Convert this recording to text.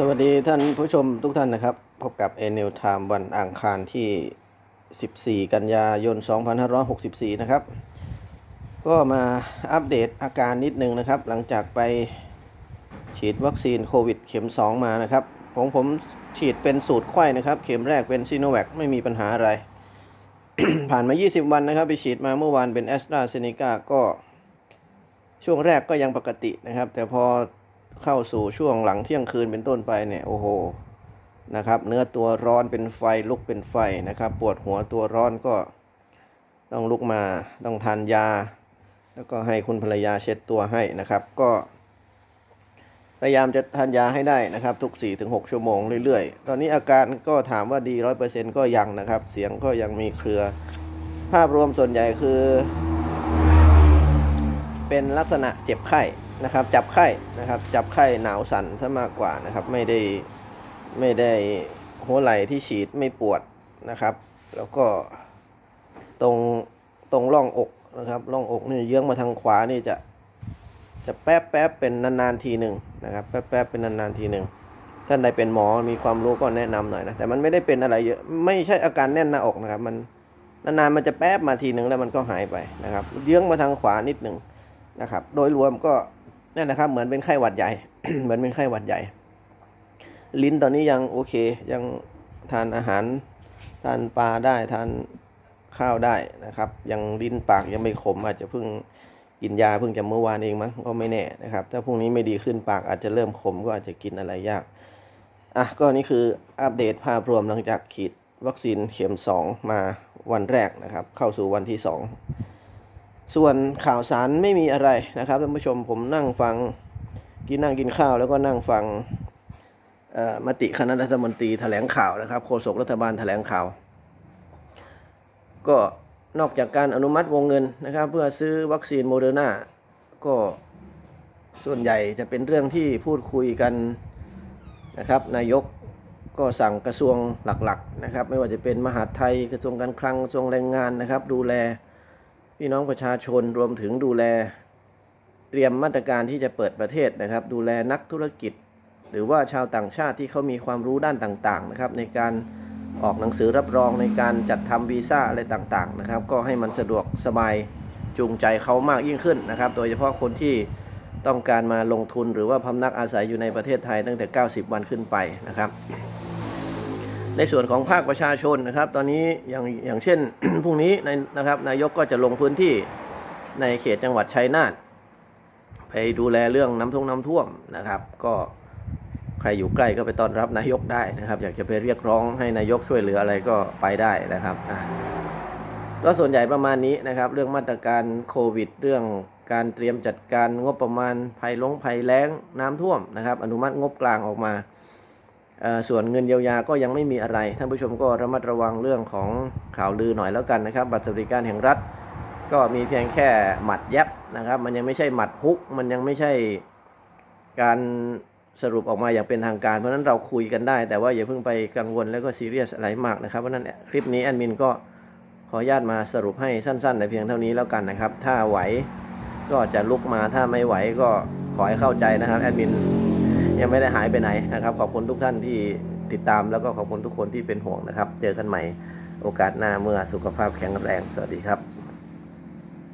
สวัสดีท่านผู้ชมทุกท่านนะครับ พบกับ a n e w Time วันอังคารที่ 14 กันยายน 2564 นะครับ ก็มาอัปเดตอาการนิดนึงนะครับ หลังจากไปฉีดวัคซีนโควิดเข็ม 2 มานะครับผมผมฉีดเป็นสูตรไข้นะครับ เข็มแรกเป็นซีโนแวคไม่มีปัญหาอะไร ผ่านมา 20 วันนะครับ ไปฉีดมาเมื่อวานเป็นแอสตราเซเนกาก็ช่วงแรกก็ยังปกตินะครับ แต่พอ เข้าสู่ช่วงหลังเที่ยงคืนเป็นต้นไปเนี่ยโอ้โหนะครับ เนื้อตัวร้อนเป็นไฟลุกเป็นไฟนะครับ ปวดหัวตัวร้อนก็ต้องลุกมาต้องทานยา แล้วก็ให้คุณภรรยาเช็ดตัวให้นะครับ ก็พยายามจะทานยาให้ได้นะครับ ทุก 4-6 ชั่วโมงเรื่อยๆ ตอนนี้อาการก็ถามว่าดีร้อยเปอร์เซ็นต์ก็ยังนะครับ เสียงก็ยังมีเครือ ภาพรวมส่วนใหญ่คือ เป็นลักษณะเจ็บไข้ นะครับ จับไข้นะครับ จับไข้หนาวสั่นซะมากกว่านะครับ ไม่ได้ไม่ได้หัวไหล่ที่ฉีดไม่ปวดนะครับ แล้วก็ตรงตรงร่องอกนะครับร่องอกนี่เยื้องมาทางขวานี่จะจะแป๊บแป๊บเป็นนานๆทีหนึ่งนะครับ แป๊บแป๊บเป็นนานๆทีหนึ่งท่านใดเป็นหมอมีความรู้ก็แนะนำหน่อยนะแต่มันไม่ได้เป็นอะไรเยอะไม่ใช่อาการแน่นหน้าอกนะครับ มันนานๆมันจะแป๊บมาทีหนึ่งแล้วมันก็หายไปนะครับ เยื้องมาทางขวานิดหนึ่งนะครับ โดยรวมก็ นั่นนะครับ เหมือนเป็นไข้หวัดใหญ่ เหมือนเป็นไข้หวัดใหญ่ ลิ้นตอนนี้ยังโอเค ยังทานอาหาร ทานปลาได้ทานข้าวได้นะครับ ยังลิ้นปากยังไม่ขมอาจจะเพิ่งกินยาเพิ่งจะเมื่อวานเองมั้งก็ไม่แน่นะครับ ถ้าพรุ่งนี้ไม่ดีขึ้นปากอาจจะเริ่มขมก็อาจจะกินอะไรยากอะก็นี่คืออัปเดตภาพรวมหลังจากฉีดวัคซีนเข็ม 2 มาวันแรกนะครับ เข้าสู่วันที่ 2 ส่วนข่าวสารไม่มีอะไรนะครับท่านผู้ชมผมนั่งฟังกินนั่งกินข้าวแล้วก็นั่งฟังมติคณะรัฐมนตรีแถลงข่าวนะครับโฆษกรัฐบาลแถลงข่าว ก็นอกจากการอนุมัติวงเงินนะครับ เพื่อซื้อวัคซีนโมเดอร์นาก็ส่วนใหญ่จะเป็นเรื่องที่พูดคุยกันนะครับ นายกก็สั่งกระทรวงหลักๆนะครับ ไม่ว่าจะเป็นมหาดไทยกระทรวงการคลังกระทรวงแรงงานนะครับ ดูแล พี่น้องประชาชนรวมถึงดูแล เตรียมมาตรการที่จะเปิดประเทศนะครับ ดูแลนักธุรกิจ หรือว่าชาวต่างชาติที่เขามีความรู้ด้านต่างๆนะครับ ในการออกหนังสือรับรองในการจัดทำวีซ่าอะไรต่างๆนะครับ ก็ให้มันสะดวกสบายจูงใจเขามากยิ่งขึ้นนะครับ โดยเฉพาะคนที่ต้องการมาลงทุนหรือว่าพำนักอาศัยอยู่ในประเทศไทยตั้งแต่ 90 วันขึ้นไปนะครับ ในส่วนของภาคประชาชนนะครับ ตอนนี้อย่างอย่างเช่นพรุ่งนี้ในนะครับนายกก็จะลงพื้นที่ในเขตจังหวัดชัยนาทไปดูแลเรื่องน้ำท่วมน้ำท่วมนะครับ ก็ใครอยู่ใกล้ก็ไปต้อนรับนายกได้นะครับ อยากจะไปเรียกร้องให้นายกช่วยเหลืออะไรก็ไปได้นะครับก็ส่วนใหญ่ประมาณนี้นะครับ เรื่องมาตรการโควิด เรื่องการเตรียมจัดการงบประมาณภัยลงภัยแล้งน้ำท่วมนะครับ อนุมัติงบกลางออกมา ส่วนเงินเยียวยาก็ยังไม่มีอะไร ท่านผู้ชมก็ระมัดระวังเรื่องของข่าวลือหน่อยแล้วกันนะครับบัตรสวัสดิการแห่งรัฐ ก็มีเพียงแค่หมัดแยบนะครับมันยังไม่ใช่หมัดฮุก มันยังไม่ใช่การสรุปออกมาอย่างเป็นทางการ เพราะนั้นเราคุยกันได้ แต่ว่าอย่าเพิ่งไปกังวลแล้วก็ซีเรียสอะไรมากนะครับ เพราะฉะนั้นคลิปนี้แอดมินก็ขออนุญาตมาสรุปให้สั้นๆแต่เพียงเท่านี้แล้วกันนะครับ ถ้าไหวก็จะลุกมาถ้าไม่ไหวก็ขอให้เข้าใจนะครับแอดมิน ยังไม่ได้หายไปไหนนะครับ ขอบคุณทุกท่านที่ติดตามแล้วก็ขอบคุณทุกคนที่เป็นห่วงนะครับ เจอกันใหม่โอกาสหน้าเมื่อสุขภาพแข็งแรง สวัสดีครับ